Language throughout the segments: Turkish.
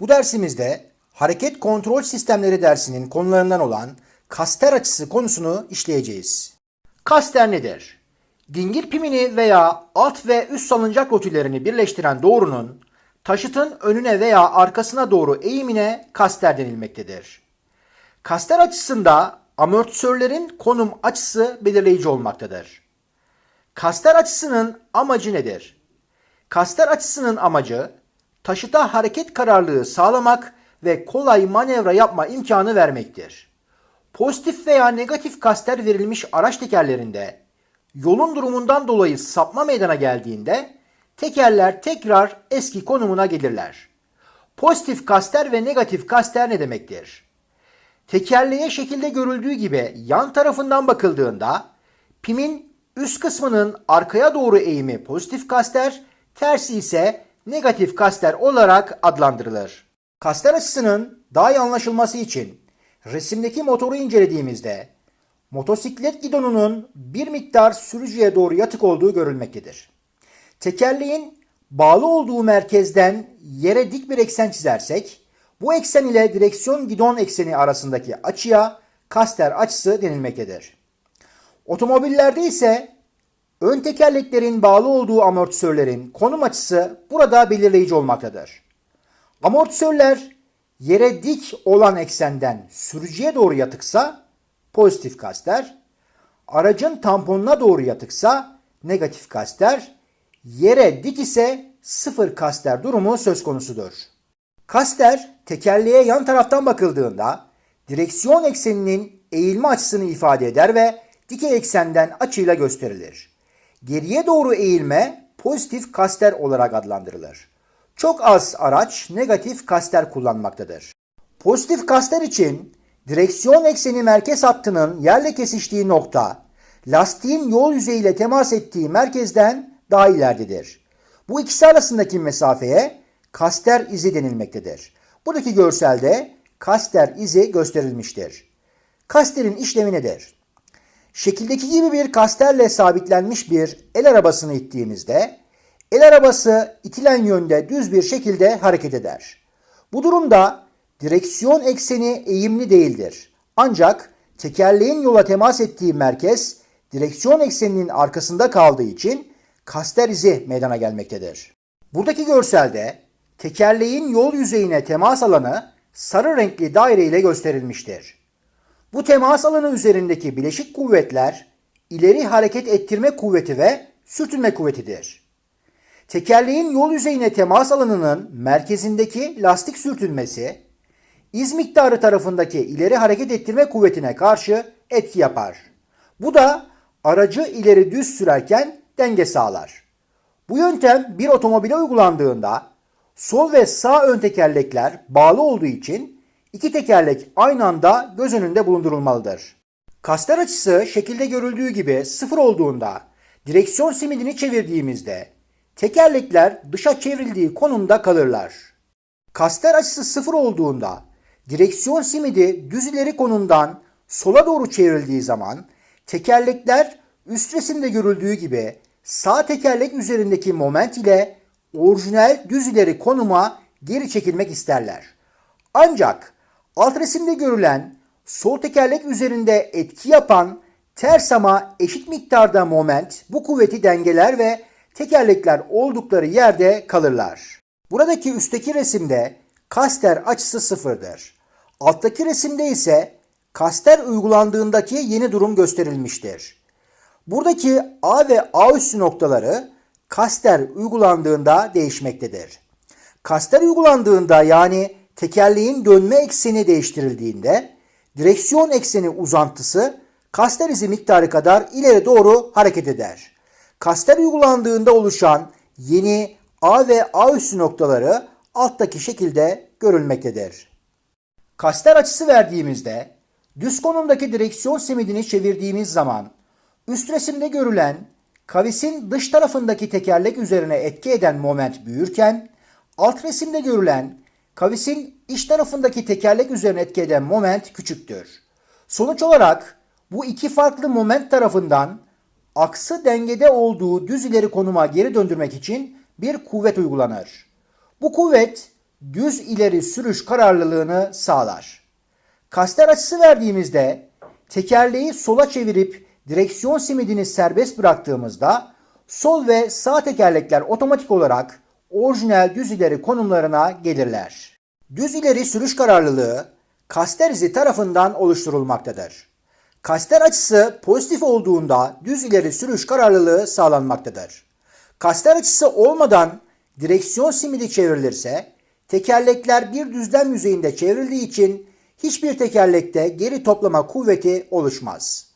Bu dersimizde hareket kontrol sistemleri dersinin konularından olan kaster açısı konusunu işleyeceğiz. Kaster nedir? Dingil pimini veya alt ve üst salıncak rotillerini birleştiren doğrunun taşıtın önüne veya arkasına doğru eğimine kaster denilmektedir. Kaster açısında amortisörlerin konum açısı belirleyici olmaktadır. Kaster açısının amacı nedir? Kaster açısının amacı taşıta hareket kararlılığı sağlamak ve kolay manevra yapma imkanı vermektir. Pozitif veya negatif kaster verilmiş araç tekerlerinde yolun durumundan dolayı sapma meydana geldiğinde tekerler tekrar eski konumuna gelirler. Pozitif kaster ve negatif kaster ne demektir? Tekerleğe şekilde görüldüğü gibi yan tarafından bakıldığında pimin üst kısmının arkaya doğru eğimi pozitif kaster, tersi ise negatif kaster olarak adlandırılır. Kaster açısının daha iyi anlaşılması için resimdeki motoru incelediğimizde motosiklet gidonunun bir miktar sürücüye doğru yatık olduğu görülmektedir. Tekerleğin bağlı olduğu merkezden yere dik bir eksen çizersek bu eksen ile direksiyon gidon ekseni arasındaki açıya kaster açısı denilmektedir. Otomobillerde ise ön tekerleklerin bağlı olduğu amortisörlerin konum açısı burada belirleyici olmaktadır. Amortisörler yere dik olan eksenden sürücüye doğru yatıksa pozitif kaster, aracın tamponuna doğru yatıksa negatif kaster, yere dik ise sıfır kaster durumu söz konusudur. Kaster tekerleğe yan taraftan bakıldığında direksiyon ekseninin eğilme açısını ifade eder ve dikey eksenden açıyla gösterilir. Geriye doğru eğilme pozitif kaster olarak adlandırılır. Çok az araç negatif kaster kullanmaktadır. Pozitif kaster için direksiyon ekseni merkez hattının yerle kesiştiği nokta lastiğin yol yüzeyiyle temas ettiği merkezden daha ileridedir. Bu ikisi arasındaki mesafeye kaster izi denilmektedir. Buradaki görselde kaster izi gösterilmiştir. Kasterin işlemi nedir? Şekildeki gibi bir kasterle sabitlenmiş bir el arabasını ittiğimizde el arabası itilen yönde düz bir şekilde hareket eder. Bu durumda direksiyon ekseni eğimli değildir. Ancak tekerleğin yola temas ettiği merkez direksiyon ekseninin arkasında kaldığı için kaster izi meydana gelmektedir. Buradaki görselde tekerleğin yol yüzeyine temas alanı sarı renkli daire ile gösterilmiştir. Bu temas alanı üzerindeki bileşik kuvvetler ileri hareket ettirme kuvveti ve sürtünme kuvvetidir. Tekerleğin yol yüzeyine temas alanının merkezindeki lastik sürtünmesi iz miktarı tarafındaki ileri hareket ettirme kuvvetine karşı etki yapar. Bu da aracı ileri düz sürerken denge sağlar. Bu yöntem bir otomobile uygulandığında sol ve sağ ön tekerlekler bağlı olduğu için iki tekerlek aynı anda göz önünde bulundurulmalıdır. Kaster açısı şekilde görüldüğü gibi sıfır olduğunda direksiyon simidini çevirdiğimizde tekerlekler dışa çevrildiği konumda kalırlar. Kaster açısı sıfır olduğunda direksiyon simidi düz ileri konumdan sola doğru çevrildiği zaman tekerlekler üst resimde görüldüğü gibi sağ tekerlek üzerindeki moment ile orijinal düz ileri konuma geri çekilmek isterler. Ancak alt resimde görülen sol tekerlek üzerinde etki yapan ters ama eşit miktarda moment bu kuvveti dengeler ve tekerlekler oldukları yerde kalırlar. Buradaki üstteki resimde kaster açısı sıfırdır. Alttaki resimde ise kaster uygulandığındaki yeni durum gösterilmiştir. Buradaki A ve A üssü noktaları kaster uygulandığında değişmektedir. Kaster uygulandığında yani tekerleğin dönme ekseni değiştirildiğinde direksiyon ekseni uzantısı kaster izi miktarı kadar ileri doğru hareket eder. Kaster uygulandığında oluşan yeni A ve A üssü noktaları alttaki şekilde görülmektedir. Kaster açısı verdiğimizde düz konumdaki direksiyon simidini çevirdiğimiz zaman üst resimde görülen kavisin dış tarafındaki tekerlek üzerine etki eden moment büyürken alt resimde görülen kavisin iç tarafındaki tekerlek üzerine etki eden moment küçüktür. Sonuç olarak bu iki farklı moment tarafından aksı dengede olduğu düz ileri konuma geri döndürmek için bir kuvvet uygulanır. Bu kuvvet düz ileri sürüş kararlılığını sağlar. Kaster açısı verdiğimizde tekerleği sola çevirip direksiyon simidini serbest bıraktığımızda sol ve sağ tekerlekler otomatik olarak orijinal düz ileri konumlarına gelirler. Düz ileri sürüş kararlılığı kaster izi tarafından oluşturulmaktadır. Kaster açısı pozitif olduğunda düz ileri sürüş kararlılığı sağlanmaktadır. Kaster açısı olmadan direksiyon simidi çevrilirse tekerlekler bir düzlem yüzeyinde çevrildiği için hiçbir tekerlekte geri toplama kuvveti oluşmaz.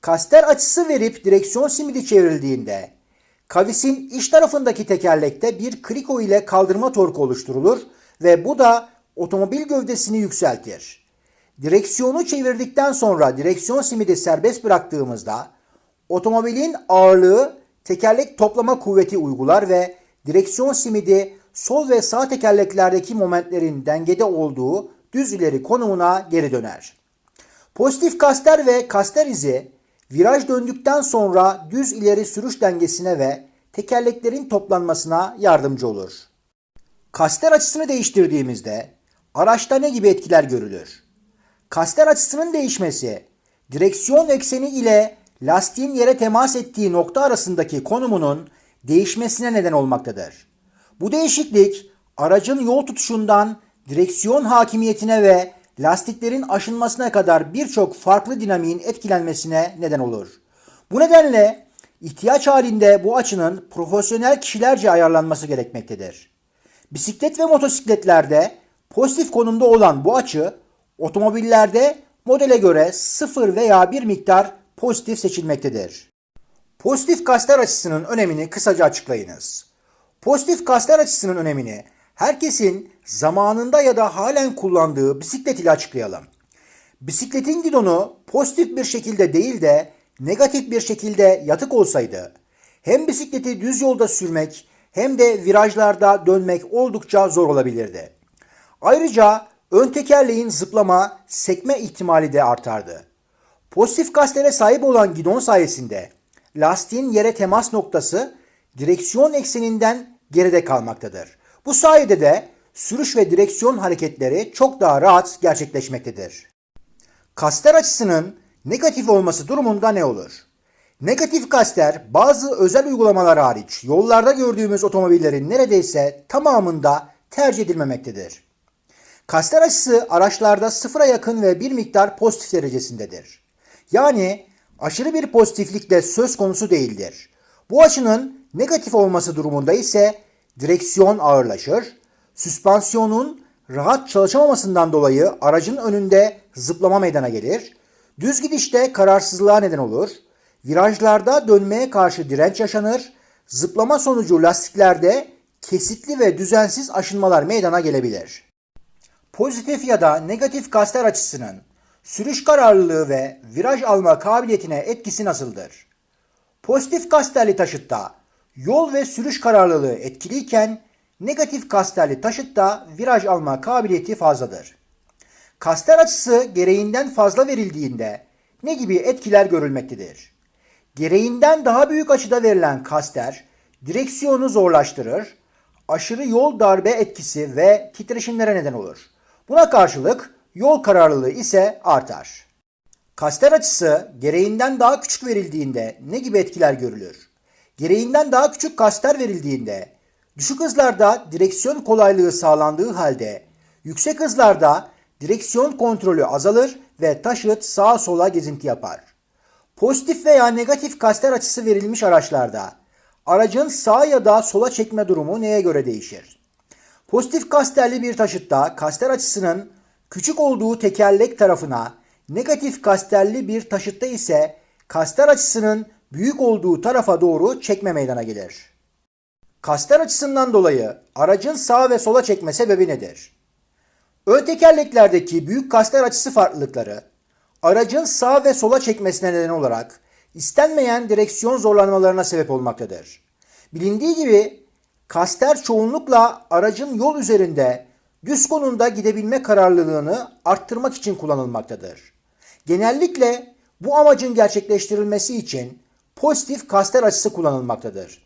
Kaster açısı verip direksiyon simidi çevrildiğinde kavisin iç tarafındaki tekerlekte bir kriko ile kaldırma torku oluşturulur ve bu da otomobil gövdesini yükseltir. Direksiyonu çevirdikten sonra direksiyon simidi serbest bıraktığımızda otomobilin ağırlığı tekerlek toplama kuvveti uygular ve direksiyon simidi sol ve sağ tekerleklerdeki momentlerin dengede olduğu düz ileri konumuna geri döner. Pozitif kaster ve kaster izi viraj döndükten sonra düz ileri sürüş dengesine ve tekerleklerin toplanmasına yardımcı olur. Kaster açısını değiştirdiğimizde araçta ne gibi etkiler görülür? Kaster açısının değişmesi direksiyon ekseni ile lastiğin yere temas ettiği nokta arasındaki konumunun değişmesine neden olmaktadır. Bu değişiklik aracın yol tutuşundan direksiyon hakimiyetine ve lastiklerin aşınmasına kadar birçok farklı dinamiğin etkilenmesine neden olur. Bu nedenle ihtiyaç halinde bu açının profesyonel kişilerce ayarlanması gerekmektedir. Bisiklet ve motosikletlerde pozitif konumda olan bu açı otomobillerde modele göre sıfır veya bir miktar pozitif seçilmektedir. Pozitif kaster açısının önemini kısaca açıklayınız. Pozitif kaster açısının önemini herkesin zamanında ya da halen kullandığı bisiklet ile açıklayalım. Bisikletin gidonu pozitif bir şekilde değil de negatif bir şekilde yatık olsaydı hem bisikleti düz yolda sürmek hem de virajlarda dönmek oldukça zor olabilirdi. Ayrıca ön tekerleğin zıplama, sekme ihtimali de artardı. Pozitif kastere sahip olan gidon sayesinde lastiğin yere temas noktası direksiyon ekseninden geride kalmaktadır. Bu sayede de sürüş ve direksiyon hareketleri çok daha rahat gerçekleşmektedir. Kaster açısının negatif olması durumunda ne olur? Negatif kaster bazı özel uygulamalar hariç yollarda gördüğümüz otomobillerin neredeyse tamamında tercih edilmemektedir. Kaster açısı araçlarda sıfıra yakın ve bir miktar pozitif derecesindedir. Yani aşırı bir pozitiflik de söz konusu değildir. Bu açının negatif olması durumunda ise direksiyon ağırlaşır, süspansiyonun rahat çalışamamasından dolayı aracın önünde zıplama meydana gelir, düz gidişte kararsızlığa neden olur, virajlarda dönmeye karşı direnç yaşanır, zıplama sonucu lastiklerde kesitli ve düzensiz aşınmalar meydana gelebilir. Pozitif ya da negatif kaster açısının sürüş kararlılığı ve viraj alma kabiliyetine etkisi nasıldır? Pozitif kasterli taşıtta yol ve sürüş kararlılığı etkiliyken negatif kasterli taşıtta viraj alma kabiliyeti fazladır. Kaster açısı gereğinden fazla verildiğinde ne gibi etkiler görülmektedir? Gereğinden daha büyük açıda verilen kaster direksiyonu zorlaştırır, aşırı yol darbe etkisi ve titreşimlere neden olur. Buna karşılık yol kararlılığı ise artar. Kaster açısı gereğinden daha küçük verildiğinde ne gibi etkiler görülür? Gereğinden daha küçük kaster verildiğinde düşük hızlarda direksiyon kolaylığı sağlandığı halde yüksek hızlarda direksiyon kontrolü azalır ve taşıt sağa sola gezinti yapar. Pozitif veya negatif kaster açısı verilmiş araçlarda aracın sağa ya da sola çekme durumu neye göre değişir? Pozitif kasterli bir taşıtta kaster açısının küçük olduğu tekerlek tarafına, negatif kasterli bir taşıtta ise kaster açısının büyük olduğu tarafa doğru çekme meydana gelir. Kaster açısından dolayı aracın sağa ve sola çekme sebebi nedir? Ön tekerleklerdeki büyük kaster açısı farklılıkları aracın sağa ve sola çekmesine neden olarak istenmeyen direksiyon zorlanmalarına sebep olmaktadır. Bilindiği gibi kaster çoğunlukla aracın yol üzerinde düz konumda gidebilme kararlılığını arttırmak için kullanılmaktadır. Genellikle bu amacın gerçekleştirilmesi için pozitif kaster açısı kullanılmaktadır.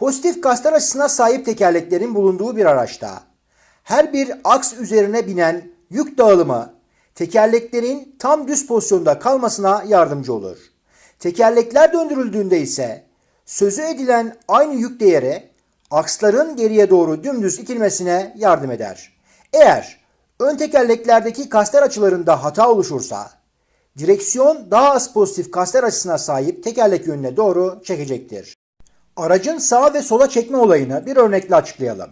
Pozitif kaster açısına sahip tekerleklerin bulunduğu bir araçta her bir aks üzerine binen yük dağılımı tekerleklerin tam düz pozisyonda kalmasına yardımcı olur. Tekerlekler döndürüldüğünde ise sözü edilen aynı yük değeri aksların geriye doğru dümdüz itilmesine yardım eder. Eğer ön tekerleklerdeki kaster açılarında hata oluşursa direksiyon daha az pozitif kaster açısına sahip tekerlek yönüne doğru çekecektir. Aracın sağa ve sola çekme olayını bir örnekle açıklayalım.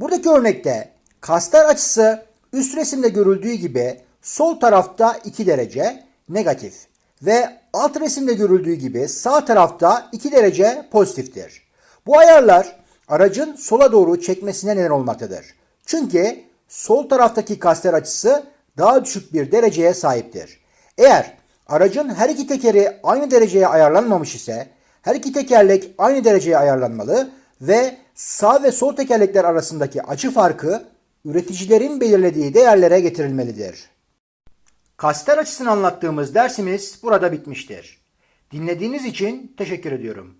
Buradaki örnekte kaster açısı üst resimde görüldüğü gibi sol tarafta 2 derece negatif ve alt resimde görüldüğü gibi sağ tarafta 2 derece pozitiftir. Bu ayarlar aracın sola doğru çekmesine neden olmaktadır. Çünkü sol taraftaki kaster açısı daha düşük bir dereceye sahiptir. Eğer aracın her iki tekeri aynı dereceye ayarlanmamış ise her iki tekerlek aynı dereceye ayarlanmalı ve sağ ve sol tekerlekler arasındaki açı farkı üreticilerin belirlediği değerlere getirilmelidir. Kaster açısını anlattığımız dersimiz burada bitmiştir. Dinlediğiniz için teşekkür ediyorum.